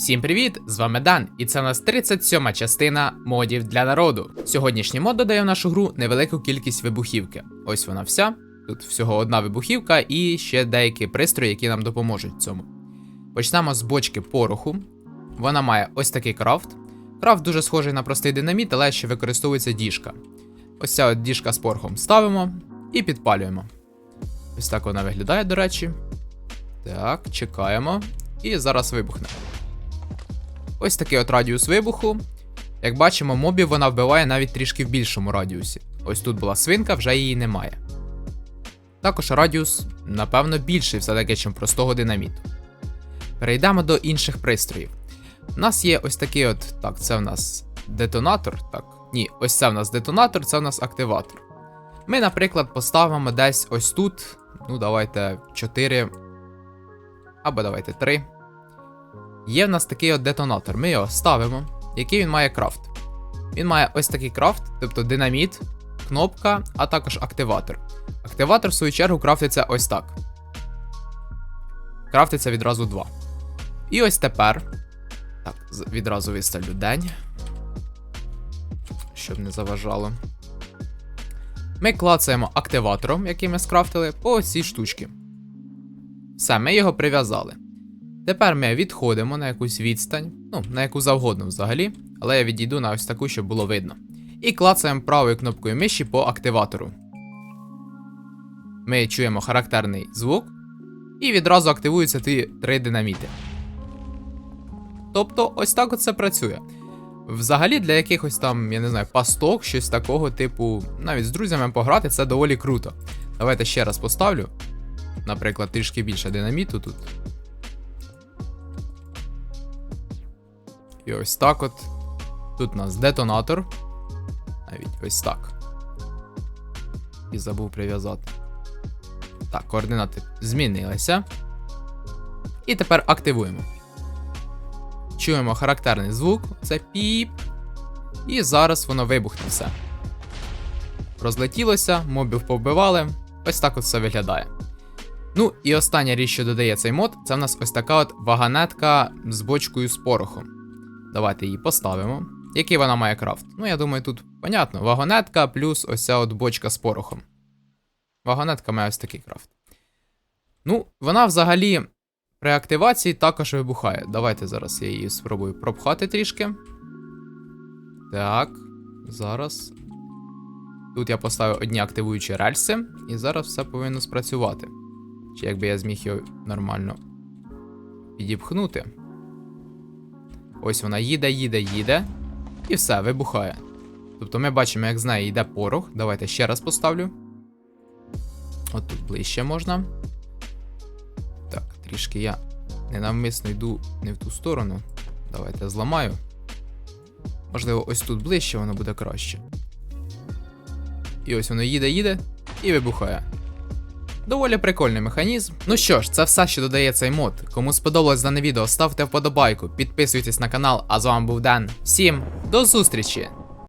Всім привіт! З вами Дан, і це у нас 37 частина модів для народу. Сьогоднішній мод додає в нашу гру невелику кількість вибухівки. Ось вона вся. Тут всього одна вибухівка і ще деякі пристрої, які нам допоможуть в цьому. Почнемо з бочки пороху. Вона має ось такий крафт. Крафт дуже схожий на простий динаміт, але ще використовується діжка. Ось ця от діжка з порохом ставимо і підпалюємо. Ось так вона виглядає, до речі. Так, чекаємо. І зараз вибухне. Ось такий от радіус вибуху. Як бачимо, мобів вона вбиває навіть трішки в більшому радіусі. Ось тут була свинка, вже її немає. Також радіус, напевно, більший все-таки, ніж простого динаміту. Перейдемо до інших пристроїв. У нас є ось такий от. Так, це в нас детонатор. Так, ні, ось це в нас детонатор, це в нас активатор. Ми, наприклад, поставимо десь ось тут. Ну, давайте 4. Або давайте 3. Є в нас такий от детонатор. Ми його ставимо. Який він має крафт? Він має ось такий крафт, тобто динаміт, кнопка, а також активатор. Активатор, в свою чергу, крафтиться ось так. Крафтиться відразу два. І ось тепер. Так, відразу виставлю день. Щоб не заважало. Ми клацаємо активатором, який ми скрафтили, по цій штучці. Все, ми його прив'язали. Тепер ми відходимо на якусь відстань, ну, на яку завгодно взагалі, але я відійду на ось таку, щоб було видно. І клацаємо правою кнопкою миші по активатору. Ми чуємо характерний звук, і відразу активуються ті три динаміти. Тобто, ось так от це працює. Взагалі, для якихось там, я не знаю, пасток, щось такого, типу, навіть з друзями пограти, це доволі круто. Давайте ще раз поставлю. Наприклад, трішки більше динаміту тут. І ось так от. Тут у нас детонатор. Навіть ось так. І забув прив'язати. Так, координати змінилися. І тепер активуємо. Чуємо характерний звук, це піп. І зараз воно вибухне все. Розлетілося, мобів повбивали. Ось так от все виглядає. Ну і остання річ, що додає цей мод, це в нас ось така от ваганетка з бочкою з порохом. Давайте її поставимо. Який вона має крафт? Ну, я думаю, тут понятно. Вагонетка плюс ось ця от бочка з порохом. Вагонетка має ось такий крафт. Ну, вона взагалі при активації також вибухає. Давайте зараз я її спробую пропхати трішки. Так, зараз. Тут я поставив одні активуючі рельси, і зараз все повинно спрацювати. Чи якби я зміг його нормально підіпхнути. Ось вона їде, їде, їде. І все, вибухає. Тобто ми бачимо, як з неї йде порох. Давайте ще раз поставлю. От тут ближче можна. Так, трішки я ненавмисно йду не в ту сторону. Давайте зламаю. Можливо, ось тут ближче воно буде краще. І ось воно їде, їде і вибухає. Доволі прикольний механізм. Ну що ж, це все, що додає цей мод. Кому сподобалось дане відео, ставте вподобайку, підписуйтесь на канал, а з вами був Ден. Всім до зустрічі!